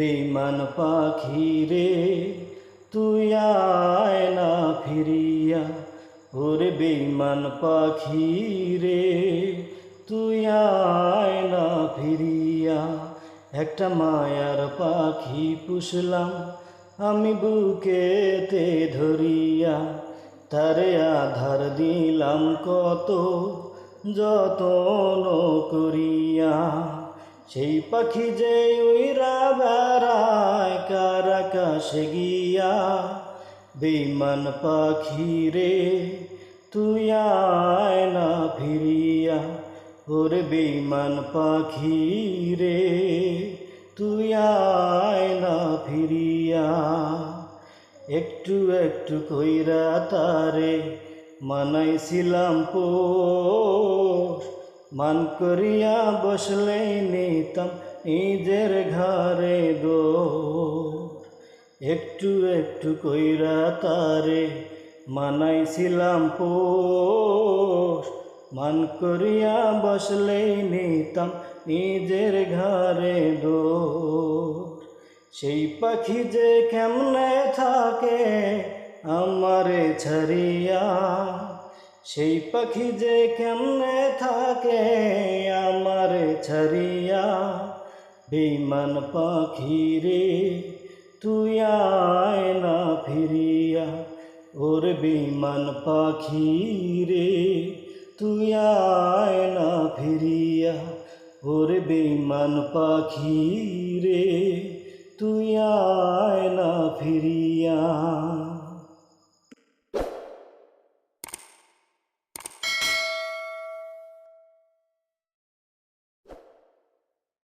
বেইমান পাখি রে, তুই আয় না ফিরিয়া। ওরে বেইমান পাখি রে, তুই আয় না ফিরিয়া। একটা মায়ার পাখি পুষলাম আমি বুকেতে ধরিয়া। তারে আধার দিলাম কত যতন করিয়া। সেই পাখি যে উইরা বেড়ায় আকাশে গিয়া, বেইমান পাখি রে তুই আয় না ফিরিয়া। ওরে বেইমান পাখি রে তুই আয় না ফিরিয়া। একটু একটু কইরা তারে মানাইছিলাম পোষ। মান করিয়া বসলে নিতাম নিজের ঘরে গো একটু একটু কইরা তারে মানাইছিলাম পোষ। মান করিয়া বসলে নিতাম নিজের ঘরে দো সেই পাখি যে কেমনে থাকে আমারে ছাড়িয়া। সেই পাখি যে কেমনে থাকে আমারে ছাড়িয়া। বেইমান পাখি রে তুই আয় না ফিরিয়া ওর বেইমান পাখি রে তুই আয় না ফিরিয়া ওর বেইমান পাখি রে তুই আয় না ফিরিয়া